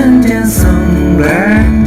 ฉัน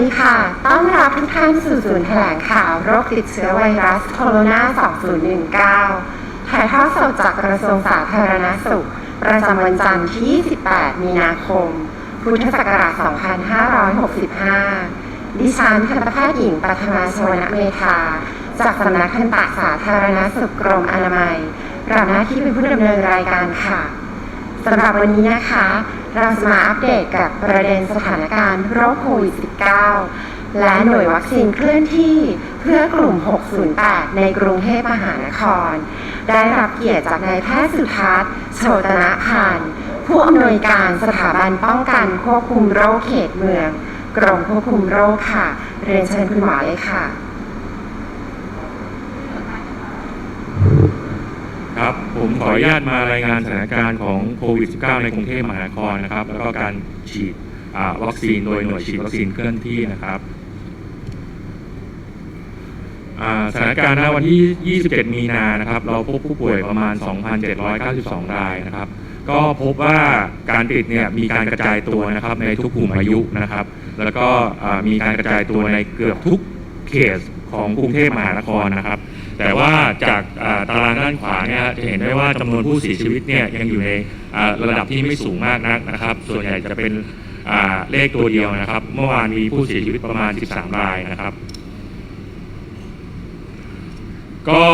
ดีค่ะ ต้อนรับทุกท่านสู่ศูนย์แถลงข่าวโรคติดเชื้อไวรัสโคโรนา 2019 ถ่ายทอดสดจากกระทรวงสาธารณสุข ประจำวันจันทร์ที่28มีนาคม พุทธศักราช 2565 ดิฉันทันตแพทย์หญิงปัทมาชวนเมธา จากสำนักทันตสาธารณสุขกรมอนามัยรับหน้าที่เป็นผู้ดำเนินรายการค่ะ สำหรับวันนี้นะคะ เราจะมาอัปเดตกับประเด็นสถานการณ์โรคโควิด -19 และหน่วยวัคซีนเคลื่อนที่เพื่อกลุ่ม 608 ในกรุงเทพมหานคร ได้รับเกียรติจากนายแพทย์สุทัศน์โชตนะพันธ์ผู้อำนวยการสถาบันป้องกันควบคุมโรคเขตเมือง กรมควบคุมโรคค่ะ เรียนเชิญคุณหมอเลยค่ะ ครับ ผมขออนุญาตมารายงานสถานการณ์ของโควิด -19 ในกรุงเทพมหานครนะครับ แล้วก็การฉีดวัคซีนโดยหน่วยฉีดวัคซีนเคลื่อนที่นะครับสถานการณ์ณวันที่ 27 มีนานะครับ เราพบผู้ป่วยประมาณ 2,792 รายนะครับ ก็พบว่าการติดเนี่ยมีการกระจายตัวนะครับในทุกกลุ่มอายุนะครับ แล้วก็มีการกระจายตัวในเกือบทุกเขตของกรุงเทพมหานครนะครับ แต่ว่าจากตารางด้านขวาเนี่ยจะเห็นได้ว่าจำนวนผู้เสียชีวิตเนี่ยยังอยู่ในระดับที่ไม่สูงมากนักนะครับ ส่วนใหญ่จะเป็นเลขตัวเดียวนะครับ เมื่อวานมีผู้เสียชีวิตประมาณ 13 รายนะครับ ก็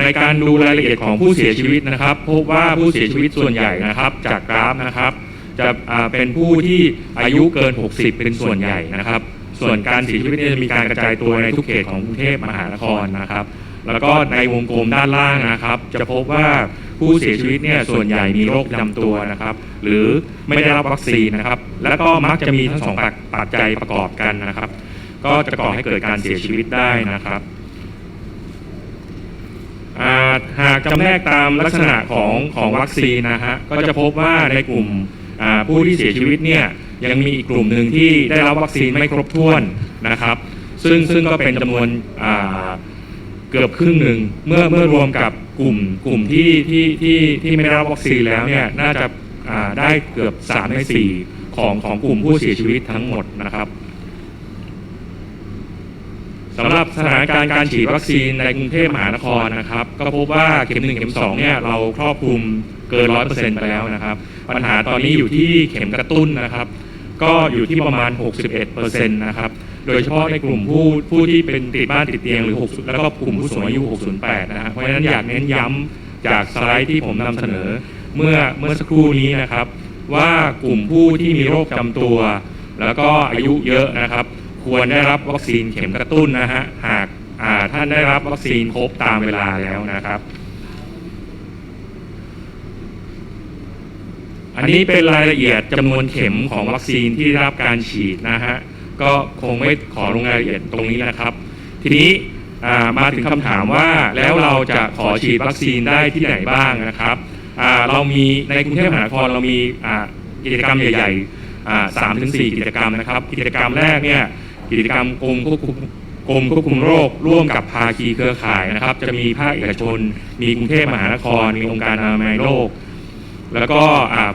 ในการดูรายละเอียดของผู้เสียชีวิตนะครับ พบว่าผู้เสียชีวิตส่วนใหญ่นะครับ จากกราฟนะครับ จะเป็นผู้ที่อายุเกิน 60 เป็นส่วนใหญ่นะครับ ส่วนการเสียชีวิตจะมีการกระจายตัวในทุกเขตของกรุงเทพมหานครนะครับ แล้วก็ในวงกลมด้านล่างนะครับ จะพบว่าผู้เสียชีวิตเนี่ยส่วนใหญ่มีโรคประจำตัวนะครับ หรือไม่ได้รับวัคซีนนะครับ แล้วก็มักจะมีทั้งสองปัจจัยประกอบกันนะครับ ก็จะก่อให้เกิดการเสียชีวิตได้นะครับหากจำแนกตามลักษณะของของวัคซีนนะฮะก็จะพบว่าในกลุ่มผู้ที่เสียชีวิตเนี่ยยังมีอีกกลุ่มหนึ่งที่ได้รับวัคซีนไม่ครบถ้วนนะครับ ซึ่งซึ่งก็เป็นจำนวน เกือบครึ่งหนึ่งเมื่อเมื่อรวมกับกลุ่มกลุ่มที่ที่ที่ที่ไม่ได้รับวัคซีนแล้วเนี่ยน่าจะาได้เกือบ3ใน4ของของกลุ่มผู้เสียชีวิตทั้งหมดนะครับสำหรับสถานการณ์การฉีดวัคซีนในกรุงเทพมหานครนะครับ ก็พบว่าเข็มหนึ่งเข็มสองเนี่ยเราครอบคลุมเกินร้อยเปอร์เซ็นต์ไปแล้วนะครับ ปัญหาตอนนี้อยู่ที่เข็มกระตุ้นนะครับ ก็อยู่ที่ประมาณ 61เปอร์เซ็นต์นะครับ โดยเฉพาะในกลุ่มผู้ผู้ที่เป็นติดบ้านติดเตียงหรือ 60 แล้วก็กลุ่มผู้สูงอายุ 608 นะฮะเพราะฉะนั้นอยากเน้นย้ำจากสไลด์ที่ผมนำเสนอเมื่อเมื่อสักครู่นี้นะครับ ว่ากลุ่มผู้ที่มีโรคจำตัว แล้วก็อายุเยอะนะครับ ควรได้รับวัคซีนเข็มกระตุ้นนะฮะหากท่านได้รับวัคซีนครบตามเวลาแล้วนะครับ อันนี้เป็นรายละเอียดจำนวนเข็มของวัคซีนที่ได้รับการฉีดนะฮะก็คงไม่ขอลงรายละเอียดตรงนี้นะครับ ทีนี้มาถึงคำถามว่าแล้วเราจะขอฉีดวัคซีนได้ที่ไหนบ้างนะครับเรามีในกรุงเทพมหานครเรามีกิจกรรมใหญ่ๆสามถึงสี่กิจกรรมนะครับ กิจกรรมแรกเนี่ยกิจกรรมกรมควบคุมกรมควบคุมโรคร่วมกับภาคีเครือข่ายนะครับ จะมีภาคเอกชน มีกรุงเทพมหานคร มีองค์การอนามัยโลก แล้วก็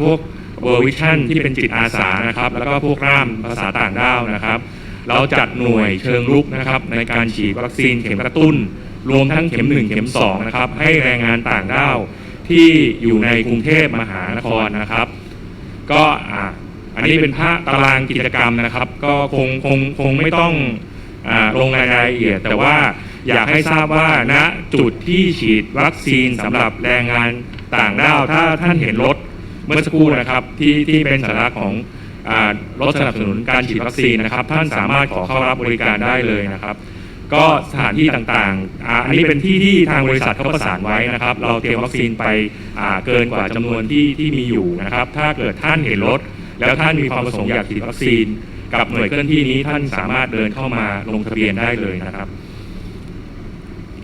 พวกเวอร์วิชั่นที่เป็นจิตอาสานะครับ แล้วก็พวกร่ามภาษาต่างด้าวนะครับ เราจัดหน่วยเชิงรุกนะครับ ในการฉีดวัคซีนเข็มกระตุ้น รวมทั้งเข็ม 1 เข็ม2นะครับ ให้แรงงานต่างด้าวที่อยู่ในกรุงเทพมหานครนะครับ ก็อันนี้เป็นภาพตารางกิจกรรมนะครับ ก็คงคงคงไม่ต้องอลงรายละเอียด แต่ว่าอยากให้ทราบว่าณจุดที่ฉีดวัคซีนสำหรับแรงงาน ต่างด้าวถ้าท่านเห็นรถเมื่อสักครู่นะครับที่ที่เป็นสัญลักษณ์ของรถสนับสนุนการฉีดวัคซีนนะครับ ท่านสามารถขอเข้ารับบริการได้เลยนะครับ ก็สถานที่ต่างๆ อันนี้เป็นที่ที่ทางบริษัทเขาประสานไว้นะครับ เราเตรียมวัคซีนไปเกินกว่าจำนวนที่ที่มีอยู่นะครับ ถ้าเกิดท่านเห็นรถ แล้วท่านมีความประสงค์อยากฉีดวัคซีน กับหน่วยเคลื่อนที่นี้ท่านสามารถเดินเข้ามาลงทะเบียนได้เลยนะครับ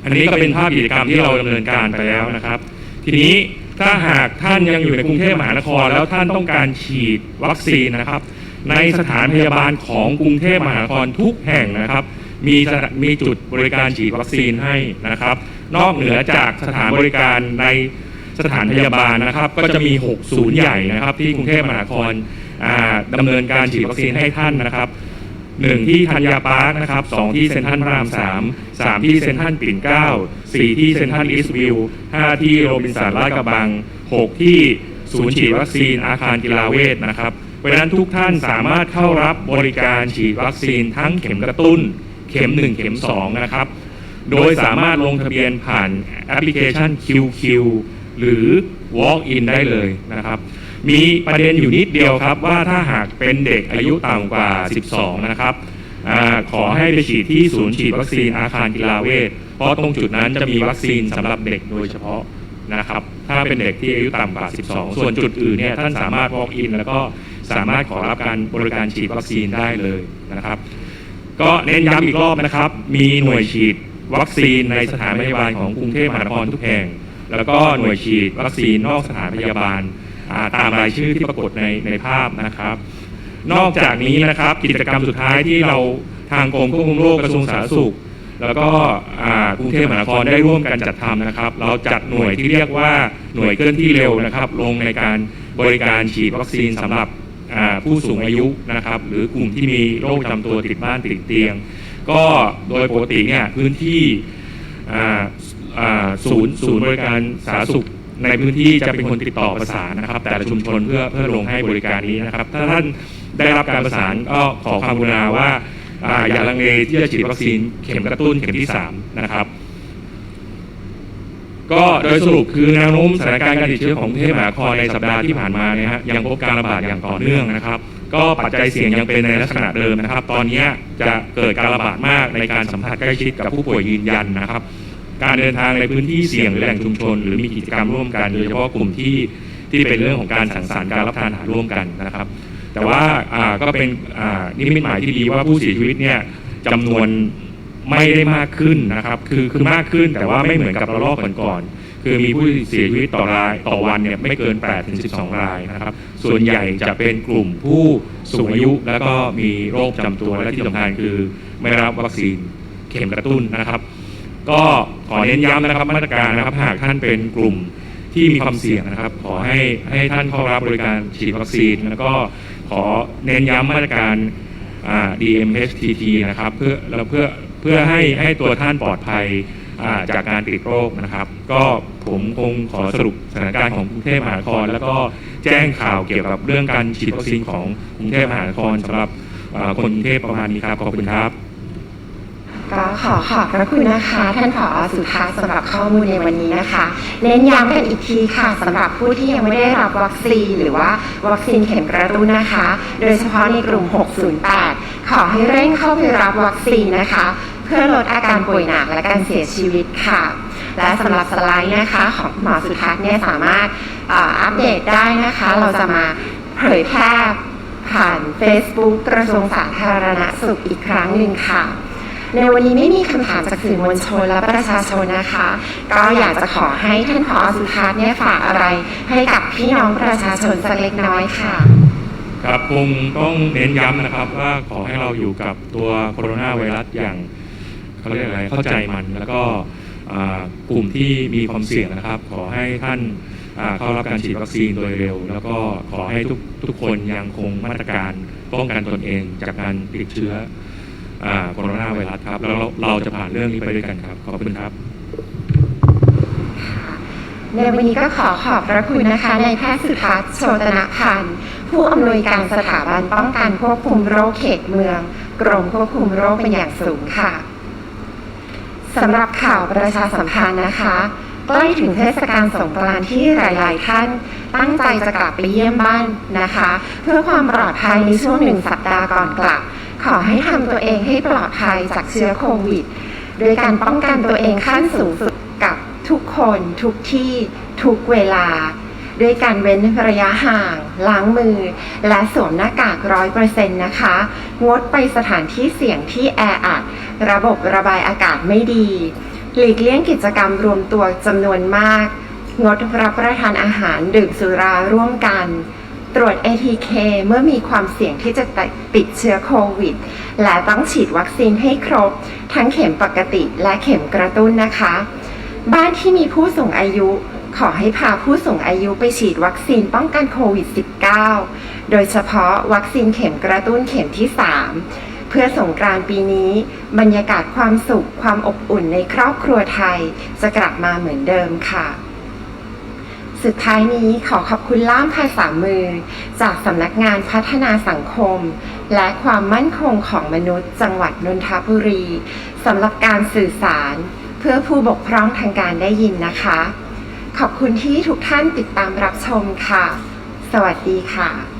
อันนี้ก็เป็นภาพกิจกรรมที่เราดำเนินการไปแล้วนะครับ ทีนี้ถ้าหากท่านยังอยู่ในกรุงเทพมหานคร แล้วท่านต้องการฉีดวัคซีนนะครับ ในสถานพยาบาลของกรุงเทพมหานครทุกแห่งนะครับ มีมีจุดบริการฉีดวัคซีนให้นะครับ นอกเหนือจากสถานบริการในสถานพยาบาลนะครับ ก็จะมี 6 ศูนย์ใหญ่นะครับ ที่กรุงเทพมหานครอ่าดำเนินการฉีดวัคซีนให้ท่านนะครับ หนึ่งที่ธัญญาปาร์คนะครับสองที่เซ็นทรัลพระรามสามสามที่เซ็นทรัลปิ่นเกล้าสี่ที่เซ็นทรัลอีสต์วิวห้าที่โรบินสันลาดกระบังหกที่ศูนย์ฉีดวัคซีนอาคารกีฬาเวทนะครับเพราะฉะนั้นทุกท่านสามารถเข้ารับบริการฉีดวัคซีนทั้งเข็มกระตุ้น เข็ม 1 เข็ม 2 นะครับ โดยสามารถลงทะเบียนผ่านแอปพลิเคชัน QQ หรือ Walk in ได้เลยนะครับ มีประเด็นอยู่นิดเดียวครับ ว่าถ้าหากเป็นเด็กอายุต่ำกว่า 12 นะครับอขอให้ไปฉีดที่ศูนย์ฉีดวัคซีนอาคารกีฬาเวทเพราะตรงจุดนั้นจะมีวัคซีนสำหรับเด็กโดยเฉพาะนะครับ ถ้าเป็นเด็กที่อายุต่ำกว่า 12 ส่วนจุดอื่นเนี่ยท่านสามารถ walk in แล้วก็สามารถขอรับการบริการฉีดวัคซีนได้เลยนะครับ ก็เน้นย้ำอีกรอบนะครับ มีหน่วยฉีดวัคซีนในสถานพยาบาลของกรุงเทพมหานครทุกแห่ง แล้วก็หน่วยฉีดวัคซีนนอกสถานพยาบาล ตามรายชื่อที่ปรากฏในในภาพนะครับ นอกจากนี้นะครับกิจกรรมสุดท้ายที่เราทางกรมควบคุมโรคกระทรวงสาธารณสุข แล้วก็กรุงเทพมหานครได้ร่วมกันจัดทำนะครับ เราจัดหน่วยที่เรียกว่าหน่วยเคลื่อนที่เร็วนะครับ ลงในการบริการฉีดวัคซีนสำหรับผู้สูงอายุนะครับ หรือกลุ่มที่มีโรคประจำตัวติดบ้านติดเตียง ก็โดยปกติเนี่ยพื้นที่ศูนย์ศูนย์บริการสาธารณสุข ในพื้นที่จะเป็นคนติดต่อประสานนะครับ แต่ละชุมชนเพื่อเพื่อลงให้บริการนี้นะครับ ถ้าท่านได้รับการประสานก็ขอความกรุณาว่าอ่าอย่าลังเลที่จะฉีดวัคซีนเข็มกระตุ้นเข็มที่3นะครับก็โดยสรุปคือแนวโน้มสถานการณ์การติดเชื้อของกรุงเทพมหานครในสัปดาห์ที่ผ่านมาเนี่ยฮะยังพบการระบาดอย่างต่อเนื่องนะครับ ก็ปัจจัยเสี่ยงยังเป็นในลักษณะเดิมนะครับ ตอนนี้จะเกิดการระบาดมากในการสัมผัสใกล้ชิดกับผู้ป่วยยืนยันนะครับ การเดินทางในพื้นที่เสี่ยงหรือแหล่งชุมชน หรือมีกิจกรรมร่วมกันโดยเฉพาะกลุ่มที่ที่เป็นเรื่องของการสังสรรค์การรับทานอาหารร่วมกันนะครับ แต่ว่าก็เป็นนิมิตหมายที่ดีว่าผู้เสียชีวิตเนี่ยจำนวนไม่ได้มากขึ้นนะครับ คือคือมากขึ้นแต่ว่าไม่เหมือนกับระลอกก่อนๆคือมีผู้เสียชีวิตต่อรายต่อวันเนี่ยไม่เกิน8ถึง12 รายนะครับ ส่วนใหญ่จะเป็นกลุ่มผู้สูงอายุแล้วก็มีโรคประจำตัวและที่สำคัญคือไม่รับวัคซีนเข็มกระตุ้นนะครับ ก็ขอเน้นย้ำนะครับมาตรการนะครับหากท่านเป็นกลุ่มที่มีความเสี่ยงนะครับ ขอให้ให้ท่านเข้ารับบริการฉีดวัคซีน แล้วก็ขอเน้นย้ำมาตรการอ่า DMHTT นะครับเพื่อแล้วเพื่อเพื่อให้ให้ตัวท่านปลอดภัยจากการติดโรคนะครับ ก็ผมคงขอสรุปสถานการณ์ของกรุงเทพมหานคร แล้วก็แจ้งข่าวเกี่ยวกับเรื่องการฉีดวัคซีนของกรุงเทพมหานครสำหรับคนกรุงเทพประมาณนี้ครับขอบคุณครับ ก็ขอขอบพระคุณนะคะ ท่านผอสุทัศน์สำหรับข้อมูลในวันนี้นะคะ เน้นย้ำกันอีกทีค่ะสำหรับผู้ที่ยังไม่ได้รับวัคซีน หรือว่าวัคซีนเข็มกระตุ้นนะคะ โดยเฉพาะในกลุ่ม 608 ขอให้เร่งเข้าไปรับวัคซีนนะคะ เพื่อลดอาการป่วยหนักและการเสียชีวิตค่ะ และสำหรับสไลด์นะคะของหมอสุทัศน์เนี่ยสามารถอัปเดตได้นะคะ เราจะมาเผยแพร่ผ่าน Facebook กระทรวงสาธารณสุขอีกครั้งหนึ่งค่ะ ในวันนี้ไม่มีคำถามจากสื่อมวลชนและประชาชนนะคะ ก็อยากจะขอให้ท่านผอสุทัศน์เนี่ยฝากอะไร ให้กับพี่น้องประชาชนสักเล็กน้อยค่ะ ครับคงต้องเน้นย้ำนะครับว่าขอให้เราอยู่กับตัวโคโรนาไวรัสอย่างเขาเรียกอะไรเข้าใจมันแล้วก็กลุ่มที่มีความเสี่ยงนะครับ ขอให้ท่านเข้ารับการฉีดวัคซีนโดยเร็ว แล้วก็ขอให้ทุกทุกคนยังคงมาตรการป้องกันตนเองจากการติดเชื้อ โคโรนาไวรัสครับ แล้วเราเราจะผ่านเรื่องนี้ไปด้วยกันครับ ขอบคุณครับ ในวันนี้ก็ขอขอบพระคุณนะคะนายแพทย์สุทัศน์โชตนพันธ์ผู้อำนวยการสถาบันป้องกันควบคุมโรคเขตเมือง กรมควบคุมโรคเป็นอย่างสูงค่ะสำหรับข่าวประชาสัมพันธ์นะคะใกล้ถึงเทศกาลสงกรานต์ที่หลาย ๆ ท่าน ตั้งใจจะกลับไปเยี่ยมบ้านนะคะ เพื่อความปลอดภัยในช่วงหนึ่งสัปดาห์ก่อนกลับ ขอให้ทำตัวเองให้ปลอดภัยจากเชื้อโควิด โดยการป้องกันตัวเองขั้นสูงสุดกับทุกคนทุกที่ทุกเวลา ด้วยการเว้นระยะห่าง ล้างมือ และสวมหน้ากากร้อยเปอร์เซ็นต์นะคะ งดไปสถานที่เสี่ยงที่แออัด ระบบระบายอากาศไม่ดี หลีกเลี่ยงกิจกรรมรวมตัวจำนวนมาก งดรับประทานอาหารดื่มสุราร่วมกัน ตรวจ ATK เมื่อมีความเสี่ยงที่จะติดเชื้อโควิด และต้องฉีดวัคซีนให้ครบ ทั้งเข็มปกติและเข็มกระตุ้นนะคะ บ้านที่มีผู้สูงอายุขอให้พาผู้สูงอายุไปฉีดวัคซีนป้องกันโควิด -19 โดยเฉพาะวัคซีนเข็มกระตุ้นเข็มที่ 3 เพื่อสงกรานต์ปีนี้ บรรยากาศความสุขความอบอุ่นในครอบครัวไทย จะกลับมาเหมือนเดิมค่ะ สุดท้ายนี้ขอขอบคุณล่ามภาษามือ จากสำนักงานพัฒนาสังคม และความมั่นคงของมนุษย์ จังหวัดนนทบุรีสำหรับการสื่อสาร เพื่อผู้บกพร่องทางการได้ยินนะคะ ขอบคุณที่ทุกท่านติดตามรับชมค่ะ สวัสดีค่ะ